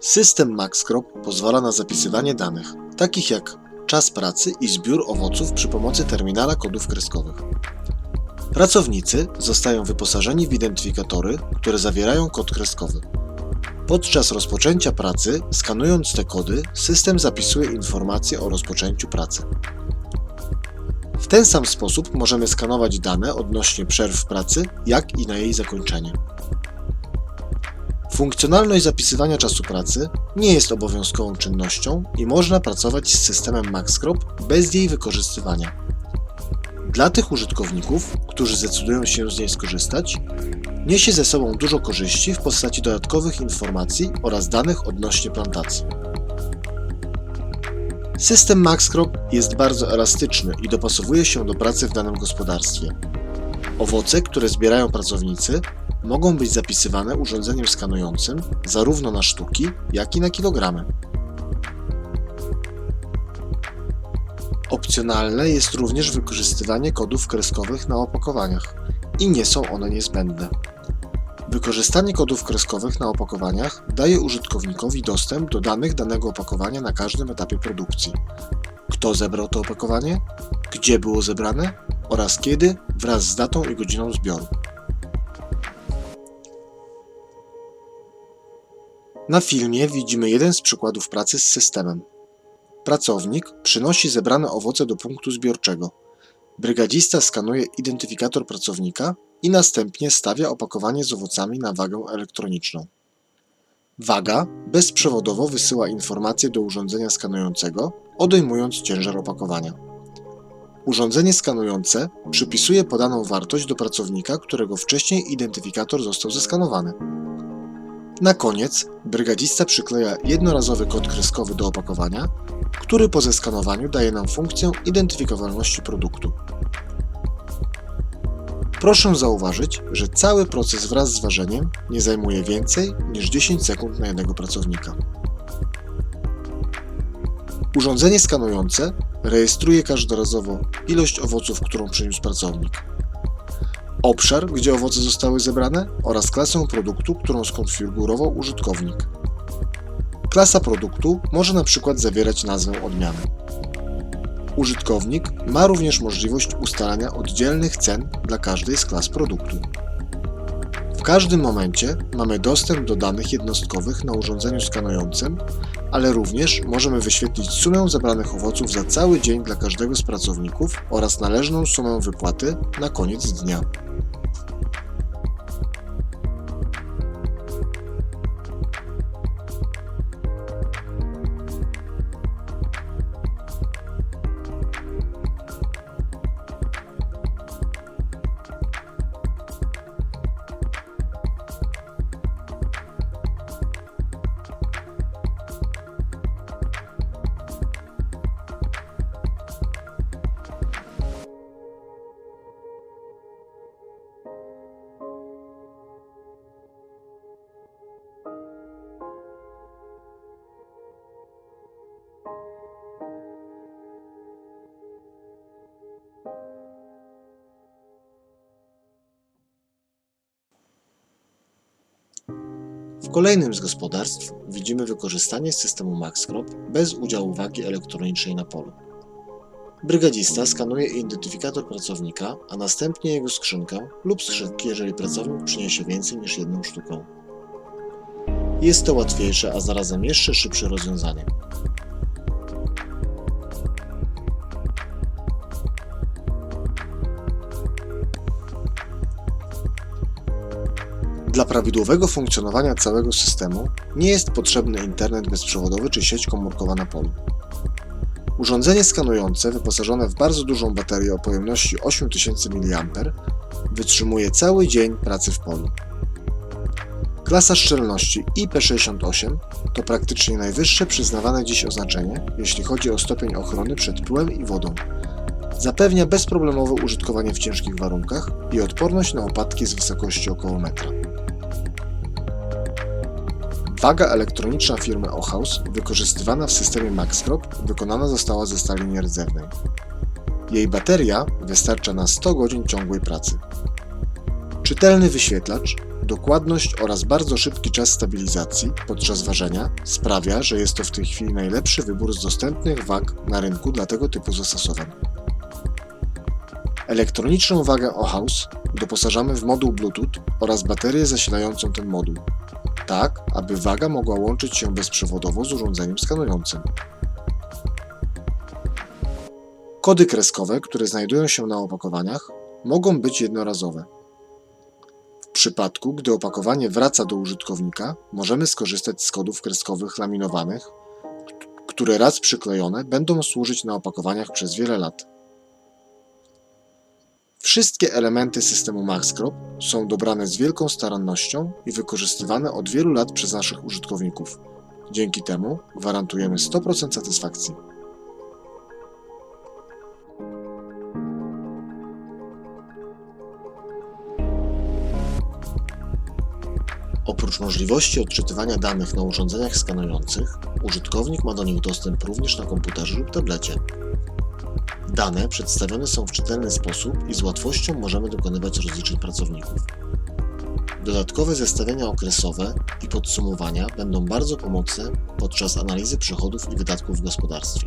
System MaxCrop pozwala na zapisywanie danych, takich jak czas pracy i zbiór owoców przy pomocy terminala kodów kreskowych. Pracownicy zostają wyposażeni w identyfikatory, które zawierają kod kreskowy. Podczas rozpoczęcia pracy, skanując te kody, system zapisuje informacje o rozpoczęciu pracy. W ten sam sposób możemy skanować dane odnośnie przerw pracy, jak i na jej zakończenie. Funkcjonalność zapisywania czasu pracy nie jest obowiązkową czynnością i można pracować z systemem MaxCrop bez jej wykorzystywania. Dla tych użytkowników, którzy zdecydują się z niej skorzystać, niesie ze sobą dużo korzyści w postaci dodatkowych informacji oraz danych odnośnie plantacji. System MaxCrop jest bardzo elastyczny i dopasowuje się do pracy w danym gospodarstwie. Owoce, które zbierają pracownicy, mogą być zapisywane urządzeniem skanującym zarówno na sztuki, jak i na kilogramy. Opcjonalne jest również wykorzystywanie kodów kreskowych na opakowaniach i nie są one niezbędne. Wykorzystanie kodów kreskowych na opakowaniach daje użytkownikowi dostęp do danych danego opakowania na każdym etapie produkcji. Kto zebrał to opakowanie, gdzie było zebrane oraz kiedy wraz z datą i godziną zbioru. Na filmie widzimy jeden z przykładów pracy z systemem. Pracownik przynosi zebrane owoce do punktu zbiorczego. Brygadzista skanuje identyfikator pracownika i następnie stawia opakowanie z owocami na wagę elektroniczną. Waga bezprzewodowo wysyła informacje do urządzenia skanującego, odejmując ciężar opakowania. Urządzenie skanujące przypisuje podaną wartość do pracownika, którego wcześniej identyfikator został zeskanowany. Na koniec brygadzista przykleja jednorazowy kod kreskowy do opakowania, który po zeskanowaniu daje nam funkcję identyfikowalności produktu. Proszę zauważyć, że cały proces wraz z ważeniem nie zajmuje więcej niż 10 sekund na jednego pracownika. Urządzenie skanujące rejestruje każdorazowo ilość owoców, którą przyniósł pracownik, obszar, gdzie owoce zostały zebrane oraz klasę produktu, którą skonfigurował użytkownik. Klasa produktu może na przykład zawierać nazwę odmiany. Użytkownik ma również możliwość ustalania oddzielnych cen dla każdej z klas produktu. Każdym momencie mamy dostęp do danych jednostkowych na urządzeniu skanującym, ale również możemy wyświetlić sumę zebranych owoców za cały dzień dla każdego z pracowników oraz należną sumę wypłaty na koniec dnia. W kolejnym z gospodarstw widzimy wykorzystanie systemu MaxCrop bez udziału wagi elektronicznej na polu. Brygadzista skanuje identyfikator pracownika, a następnie jego skrzynkę lub skrzynki, jeżeli pracownik przyniesie więcej niż jedną sztukę. Jest to łatwiejsze, a zarazem jeszcze szybsze rozwiązanie. Dla prawidłowego funkcjonowania całego systemu nie jest potrzebny internet bezprzewodowy czy sieć komórkowa na polu. Urządzenie skanujące, wyposażone w bardzo dużą baterię o pojemności 8000 mAh, wytrzymuje cały dzień pracy w polu. Klasa szczelności IP68 to praktycznie najwyższe przyznawane dziś oznaczenie, jeśli chodzi o stopień ochrony przed pyłem i wodą. Zapewnia bezproblemowe użytkowanie w ciężkich warunkach i odporność na opadki z wysokości około metra. Waga elektroniczna firmy Ohaus, wykorzystywana w systemie MaxCrop, wykonana została ze stali nierdzewnej. Jej bateria wystarcza na 100 godzin ciągłej pracy. Czytelny wyświetlacz Dokładność oraz bardzo szybki czas stabilizacji podczas ważenia sprawia, że jest to w tej chwili najlepszy wybór z dostępnych wag na rynku dla tego typu zastosowań. Elektroniczną wagę OHAUS doposażamy w moduł Bluetooth oraz baterię zasilającą ten moduł, tak aby waga mogła łączyć się bezprzewodowo z urządzeniem skanującym. Kody kreskowe, które znajdują się na opakowaniach, mogą być jednorazowe. W przypadku, gdy opakowanie wraca do użytkownika, możemy skorzystać z kodów kreskowych laminowanych, które raz przyklejone będą służyć na opakowaniach przez wiele lat. Wszystkie elementy systemu MaxCrop są dobrane z wielką starannością i wykorzystywane od wielu lat przez naszych użytkowników. Dzięki temu gwarantujemy 100% satysfakcji. Oprócz możliwości odczytywania danych na urządzeniach skanujących, użytkownik ma do nich dostęp również na komputerze lub tablecie. Dane przedstawione są w czytelny sposób i z łatwością możemy dokonywać rozliczeń pracowników. Dodatkowe zestawienia okresowe i podsumowania będą bardzo pomocne podczas analizy przychodów i wydatków w gospodarstwie.